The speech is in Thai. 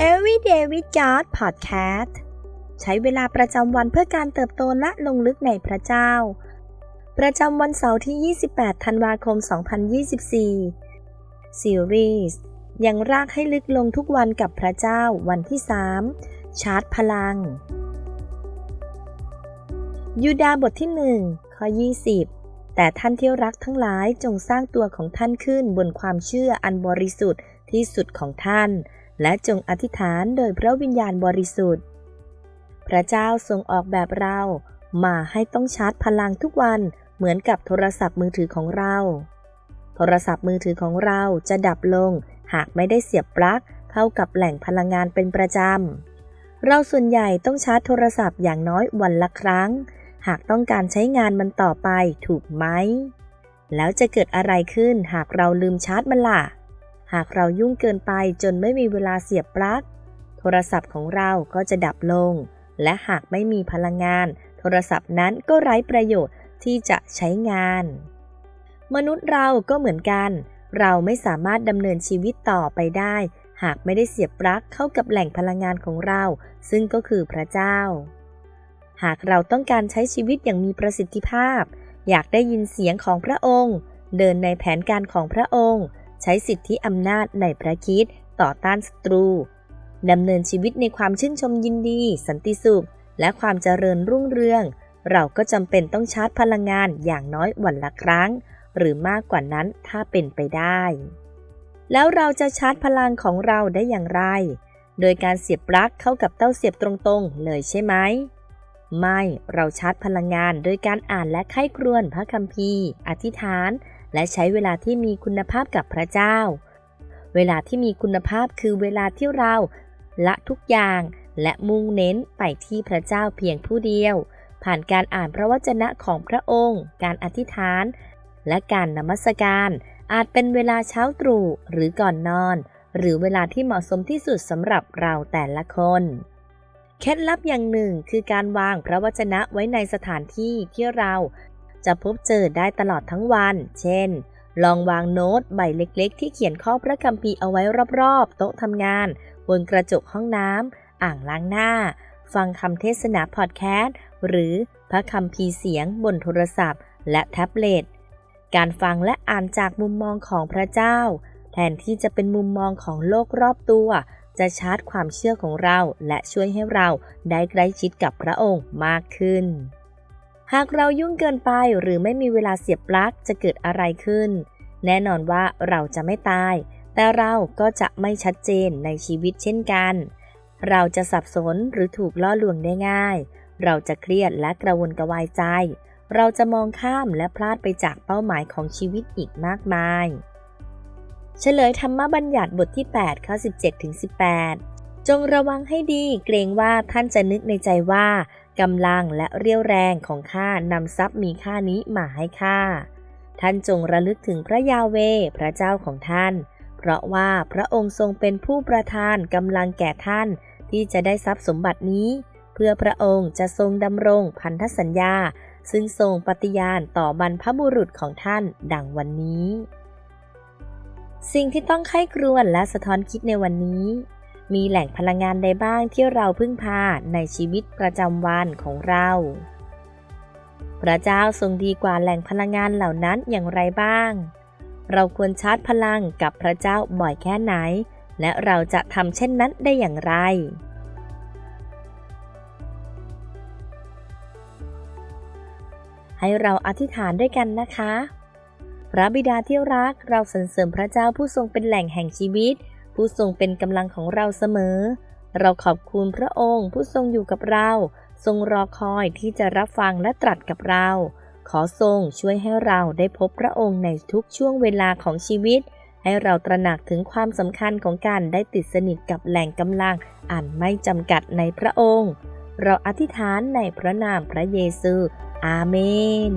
Everyday with God Podcast ใช้เวลาประจำวันเพื่อการเติบโตและลงลึกในพระเจ้า ประจำวันเสาร์ที่ 28 ธันวาคม 2024 ซีรีส์ยังรากให้ลึกลงทุกวันกับพระเจ้าวันที่ 3 ชาร์จพลัง ยูดาบทที่ 1 ข้อ 20 แต่ท่านที่รักทั้งหลายจงสร้างตัวของท่านขึ้นบนความเชื่ออันบริสุทธิ์ที่สุดของท่าน และจงอธิษฐานโดยพระวิญญาณบริสุทธิ์ พระเจ้าทรงออกแบบเรามาให้ต้องชาร์จพลังทุกวันเหมือนกับโทรศัพท์มือถือของเรา โทรศัพท์มือถือของเราจะดับลง หากไม่ได้เสียบปลั๊กเข้ากับแหล่งพลังงานเป็นประจำ เราส่วนใหญ่ต้องชาร์จโทรศัพท์อย่างน้อยวันละครั้ง หากต้องการใช้งานมันต่อไปถูกไหม แล้วจะเกิดอะไรขึ้นหากเราลืมชาร์จมันล่ะ หากเรายุ่งเกินไปจนไม่มีเวลาเสียบปลั๊ก โทรศัพท์ของเราก็จะดับลง และหากไม่มีพลังงาน โทรศัพท์นั้นก็ไร้ประโยชน์ที่จะใช้งาน มนุษย์เราก็เหมือนกัน เราไม่สามารถดำเนินชีวิตต่อไปได้ หากไม่ได้เสียบปลั๊กเข้ากับแหล่งพลังงานของเรา ซึ่งก็คือพระเจ้า หากเราต้องการใช้ชีวิตอย่างมีประสิทธิภาพ อยากได้ยินเสียงของพระองค์ เดินในแผนการของพระองค์ ใช้สิทธิอำนาจในพระคิดต่อต้านศัตรูดำเนินชีวิตในความชื่นชมยินดี สันติสุข และความเจริญรุ่งเรือง เราก็จำเป็นต้องชาร์จพลังงานอย่างน้อยวันละครั้ง หรือมากกว่านั้นถ้าเป็นไปได้ แล้วเราจะชาร์จพลังของเราได้อย่างไร โดยการเสียบปลั๊กเข้ากับเต้าเสียบตรงๆ เลยใช่ไหมไม่ เราชาร์จพลังงานโดยการอ่านและไข้ครวญพระคัมภีร์ อธิษฐาน และใช้เวลาที่มีคุณภาพกับพระเจ้า เวลาที่มีคุณภาพคือเวลาที่เราละทุกอย่างและมุ่งเน้นไปที่พระเจ้าเพียงผู้เดียว ผ่านการอ่านพระวจนะของพระองค์ การอธิษฐาน และการนมัสการ อาจเป็นเวลาเช้าตรู่หรือก่อนนอน หรือเวลาที่เหมาะสมที่สุดสำหรับเราแต่ละคนเคล็ดลับอย่างหนึ่งคือการวางพระวจนะไว้ในสถานที่ที่เรา จะพบเจอได้ตลอดทั้งวัน เช่น ลองวางโน้ตใบเล็กๆ ที่เขียนข้อพระคัมภีร์เอาไว้รอบๆ โต๊ะทำงาน บนกระจกห้องน้ำ อ่างล้างหน้า ฟังคำเทศนาพอดแคสต์ หรือพระคัมภีร์เสียงบนโทรศัพท์ และแท็บเล็ต การฟังและอ่านจากมุมมองของพระเจ้า แทนที่จะเป็นมุมมองของโลกรอบตัว จะชาร์จความเชื่อของเรา และช่วยให้เราได้ใกล้ชิดกับพระองค์มากขึ้น หากเรายุ่งเกินไปหรือไม่มีเวลาเสียบปลั๊กจะเกิดอะไรขึ้น แน่นอนว่าเราจะไม่ตาย แต่เราก็จะไม่ชัดเจนในชีวิตเช่นกัน เราจะสับสนหรือถูกล่อลวงได้ง่าย เราจะเครียดและกระวนกระวายใจ เราจะมองข้ามและพลาดไปจากเป้าหมายของชีวิตอีกมากมาย เฉลยธรรมบัญญัติบทที่ 8 ข้อ 17ถึง18 จงระวังให้ดีเกรงว่าท่านจะนึกในใจว่า กำลังและเรี่ยวแรงของข้านำทรัพย์มีค่านี้มาให้ข้า ท่านจงระลึกถึงพระยาเวพระเจ้าของท่าน เพราะว่าพระองค์ทรงเป็นผู้ประทานกำลังแก่ท่านที่จะได้ทรัพย์สมบัตินี้ เพื่อพระองค์จะทรงดำรงพันธสัญญา ซึ่งทรงปฏิญาณต่อบรรพบุรุษของท่านดังวันนี้ สิ่งที่ต้องไข้ครวญและสะท้อนคิดในวันนี้ มีแหล่งพลังงานใดบ้างที่เราพึ่งพาในชีวิตประจำวันของเรา พระเจ้าทรงดีกว่าแหล่งพลังงานเหล่านั้นอย่างไรบ้าง เราควรชาร์จพลังกับพระเจ้าบ่อยแค่ไหน และเราจะทำเช่นนั้นได้อย่างไรให้เราอธิษฐานด้วยกันนะคะ พระบิดาที่รัก เราสรรเสริญพระเจ้าผู้ทรงเป็นแหล่งแห่งชีวิต ผู้ทรงเป็นกำลังของเราเสมอ เราขอบคุณพระองค์ผู้ทรงอยู่กับเรา ทรงรอคอยที่จะรับฟังและตรัสกับเรา ขอทรงช่วยให้เราได้พบพระองค์ในทุกช่วงเวลาของชีวิต ให้เราตระหนักถึงความสำคัญของการได้ติดสนิทกับแหล่งกำลังอันไม่จำกัดในพระองค์ เราอธิษฐานในพระนามพระเยซู อาเมน